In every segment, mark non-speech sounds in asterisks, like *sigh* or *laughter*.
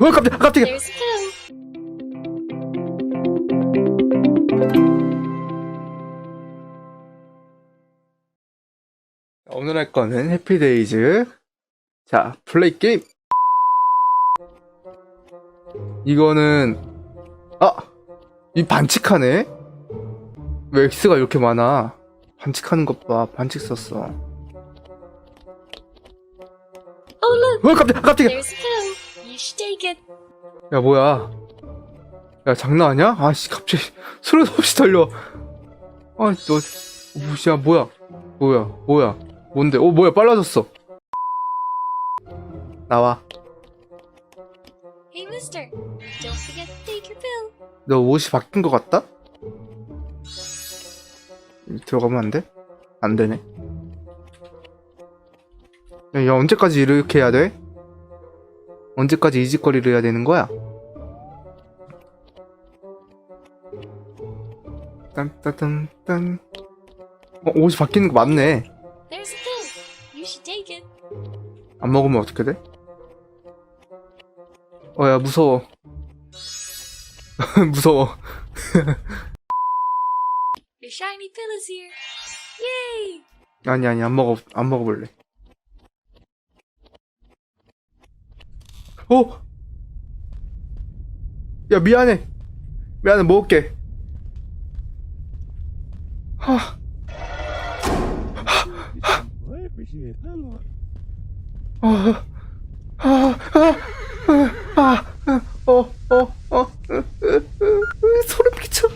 어 깜짝 깜짝이야. There's Pooh. 오늘 할 거는 해피데이즈. 자, 플레이 게임. 이거는 아, 이 반칙하네. 왜 X가 이렇게 많아? 반칙하는 것 봐. 반칙 썼어. Oh look, 어 깜짝 깜짝이야. Take it. 야 뭐야? 야 장난 아니야? 아씨 갑자기 *laughs* 소리 없이 달려. 아너 무시야 뭐야? 뭐야? 뭐야? 뭔데? 어 뭐야 빨라졌어. 나와. Hey, mister. Don't forget to take your pill. 너 옷이 바뀐 것 같다? 들어가면 안 돼? 안 되네. 야, 야 언제까지 이렇게 해야 돼? 언제까지 이 짓거리를 해야 되는 거야? 딴따단딴 어, 옷이 바뀌는 거 맞네. 안 먹으면 어떻게 돼? 어, 야, 무서워. *laughs* 무서워. 아니, 아니, 안 먹어, 안 먹어볼래. 어? 야, 미안해. 미안해, 먹을게. 하, vais pas, moi. 아, 아, 아, 아, 아, 어, 어, 어, 소름 끼쳐.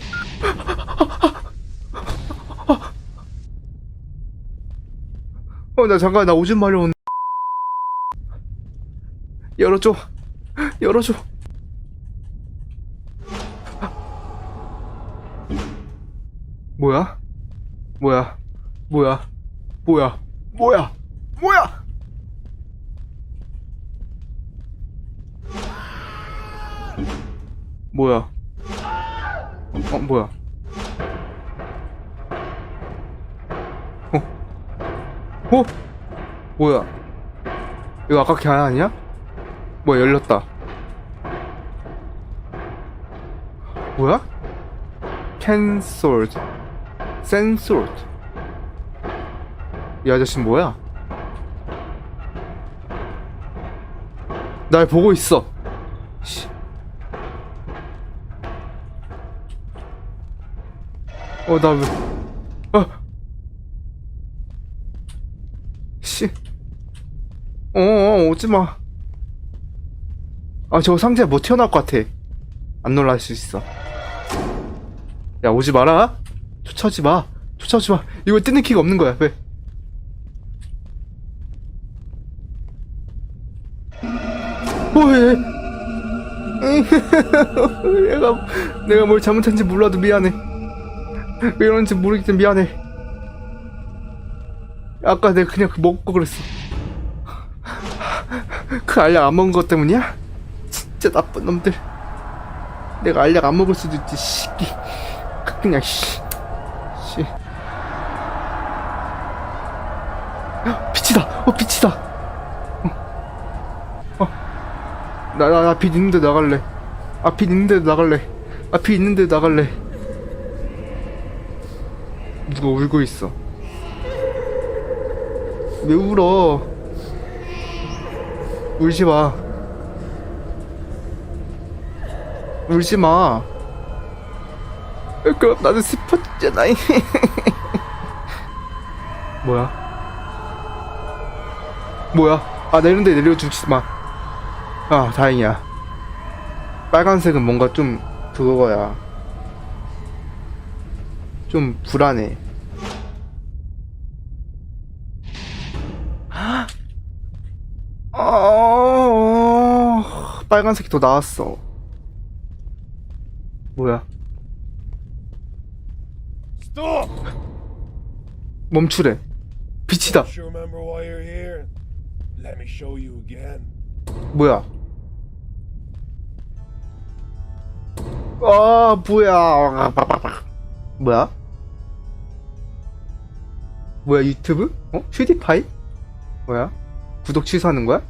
어, 나 잠깐, 나 오줌 마려운. 열어줘. 열어줘. 뭐야? 뭐야? 뭐야? 뭐야? 뭐야? 뭐야? 뭐야? 어, 뭐야? 어? 어? 뭐야? 이거 아까 걔 아니야? 뭐야, 열렸다. 뭐야? 캔솔드 센솔드 이 아저씨 뭐야? 날 보고 있어 씨. 어, 나 왜, 아! 씨. 어, 어, 오지 마. 아, 저거 상자에 뭐 튀어나올 것 같아. 안 놀랄 수 있어. 야, 오지 마라. 쫓아오지 마. 쫓아오지 마. 이거 뜨는 키가 없는 거야, 왜? 어, 왜? *laughs* 내가, 내가 뭘 잘못한지 몰라도 미안해. 왜 이러는지 모르겠지 미안해. 아까 내가 그냥 그 먹고 그랬어. 그 알약 안 먹은 것 때문이야? 진짜 나쁜 놈들. 내가 알약 안 먹을 수도 있지, 씨끼. 그냥, 씨. 씨. 야, 빛이다! 어, 빛이다! 어. 어. 나, 나, 나빛 있는데 나갈래. 아, 빛 있는데 나갈래. 아, 빛 있는데 나갈래. 누가 울고 있어. 왜 울어? 울지 마. 울지 마. 그럼 나는 슬펐잖아. *laughs* 뭐야? 뭐야? 아 내린데 내려주지 마. 아 다행이야. 빨간색은 뭔가 좀 그거야. 좀 불안해. 어... *gasps* 빨간색이 더 나왔어. 뭐야? 멈추래. 빛이다. 뭐야? 아 뭐야? 뭐야? 뭐야 유튜브? 어? 퓨디파이? 뭐야? 구독 취소하는 거야?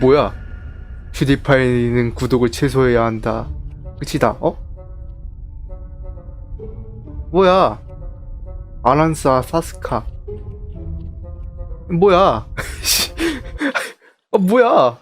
뭐야? 휴디파이는 구독을 최소해야 한다. 끝이다. 어? 뭐야? 아란사 사스카. 뭐야? *laughs* 어, 뭐야?